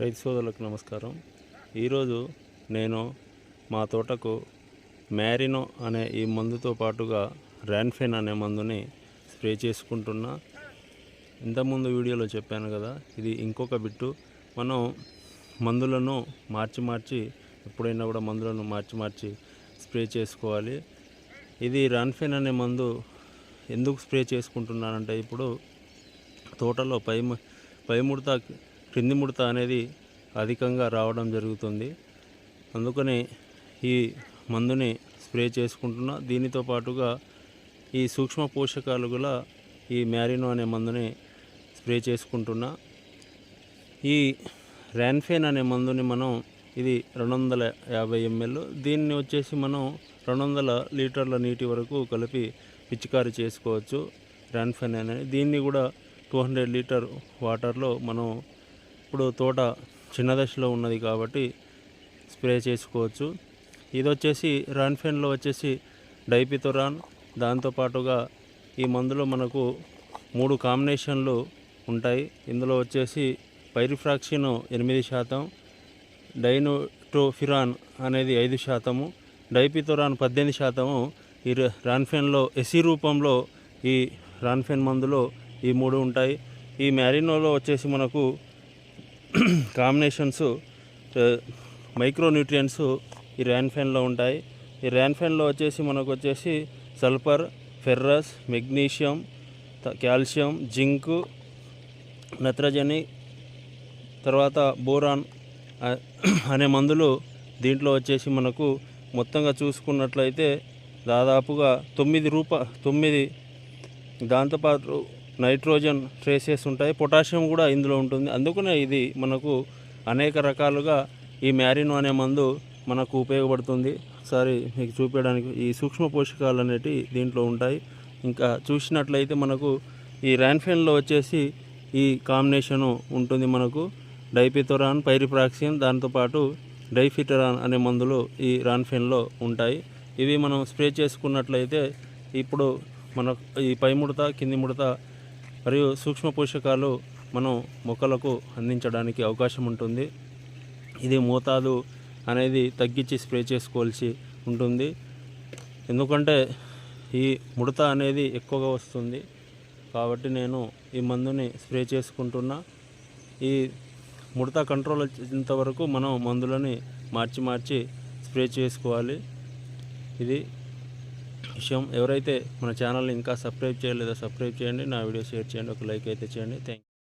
రైతు సోదరులకు నమస్కారం. ఈరోజు నేను మా తోటకు మ్యారినో అనే ఈ మందుతో పాటుగా ర్యాన్ఫెన్ అనే మందుని స్ప్రే చేసుకుంటున్నా. ఇంతకుముందు వీడియోలో చెప్పాను కదా ఇది ఇంకొక బిట్టు. మనం మందులను మార్చి మార్చి ఎప్పుడైనా కూడా మందులను మార్చి మార్చి స్ప్రే చేసుకోవాలి. ఇది రాన్ఫెన్ అనే మందు ఎందుకు స్ప్రే చేసుకుంటున్నానంటే ఇప్పుడు తోటలో పై పైముడత పై ముడత అనేది అధికంగా రావడం జరుగుతుంది. అందుకని ఈ మందుని స్ప్రే చేసుకుంటున్నా. దీనితో పాటుగా ఈ సూక్ష్మ పోషకాలు కూడా ఈ మ్యారినో అనే మందుని స్ప్రే చేసుకుంటున్నా. ఈ ర్యాన్ఫేన్ అనే మందుని మనం ఇది రెండు వందల యాభై ఎంఎల్ దీన్ని వచ్చేసి మనం రెండు వందల లీటర్ల నీటి వరకు కలిపి పిచికారి చేసుకోవచ్చు. ర్యాన్ఫెన్ అనేది దీన్ని కూడా టూ హండ్రెడ్ లీటర్ వాటర్లో మనం ఇప్పుడు తోట చిన్న దశలో ఉన్నది కాబట్టి స్ప్రే చేసుకోవచ్చు. ఇది వచ్చేసి రాన్ఫెన్లో వచ్చేసి డైపిథొరాన్. దాంతోపాటుగా ఈ మందులో మనకు మూడు కాంబినేషన్లు ఉంటాయి. ఇందులో వచ్చేసి పైరిఫ్రాక్సిన్ ఎనిమిది శాతం డైనోట్రోఫిరాన్ అనేది ఐదు శాతము డైపిథొరాన్ పద్దెనిమిది శాతము. ఈ రాన్ఫెన్లో ఎసి రూపంలో ఈ రాన్ఫెన్ మందులో ఈ మూడు ఉంటాయి. ఈ మ్యారినోలో వచ్చేసి మనకు కాంబినేషన్స్ మైక్రో న్యూట్రియంట్స్ ఈ ర్యాన్ఫెన్లో ఉంటాయి. ఈ ర్యాన్ఫెన్లో వచ్చేసి మనకు వచ్చేసి sulphur ferrous magnesium calcium zinc నత్రజని తర్వాత బోరాన్ అనే మందులు దీంట్లో వచ్చేసి మనకు మొత్తంగా చూసుకున్నట్లయితే దాదాపుగా తొమ్మిది రూప తొమ్మిది దాంతోపాటు నైట్రోజన్ ట్రేసెస్ ఉంటాయి. పొటాషియం కూడా ఇందులో ఉంటుంది. అందుకనే ఇది మనకు అనేక రకాలుగా ఈ మ్యారినో అనే మందు మనకు ఉపయోగపడుతుంది. ఒకసారి మీకు చూపించడానికి ఈ సూక్ష్మ పోషకాలు అనేటివి దీంట్లో ఉంటాయి. ఇంకా చూసినట్లయితే మనకు ఈ ర్యాన్ఫెన్లో వచ్చేసి ఈ కాంబినేషను ఉంటుంది మనకు. డైపిథోరాన్ పైరిప్రాక్సిన్ దాంతోపాటు డైఫిటరాన్ అనే మందులు ఈ రాన్ఫెన్లో ఉంటాయి. ఇవి మనం స్ప్రే చేసుకున్నట్లయితే ఇప్పుడు మన ఈ పై ముడత కింది ముడత మరియు సూక్ష్మ పోషకాలు మనం మొక్కలకు అందించడానికి అవకాశం ఉంటుంది. ఇది మోతాదు అనేది తగ్గించి స్ప్రే చేసుకోవాల్సి ఉంటుంది. ఎందుకంటే ఈ ముడత అనేది ఎక్కువగా వస్తుంది. కాబట్టి నేను ఈ మందుని స్ప్రే చేసుకుంటున్నా. ఈ ముడత కంట్రోల్ వచ్చేంత వరకు మనం మందులని మార్చి మార్చి స్ప్రే చేసుకోవాలి. ఇది విషయం ఎవరైతే మన ఛానల్ని ఇంకా సబ్స్క్రైబ్ చేయలేదో సబ్స్క్రైబ్ చేయండి నా వీడియో షేర్ చేయండి ఒక లైక్ అయితే చేయండి. థ్యాంక్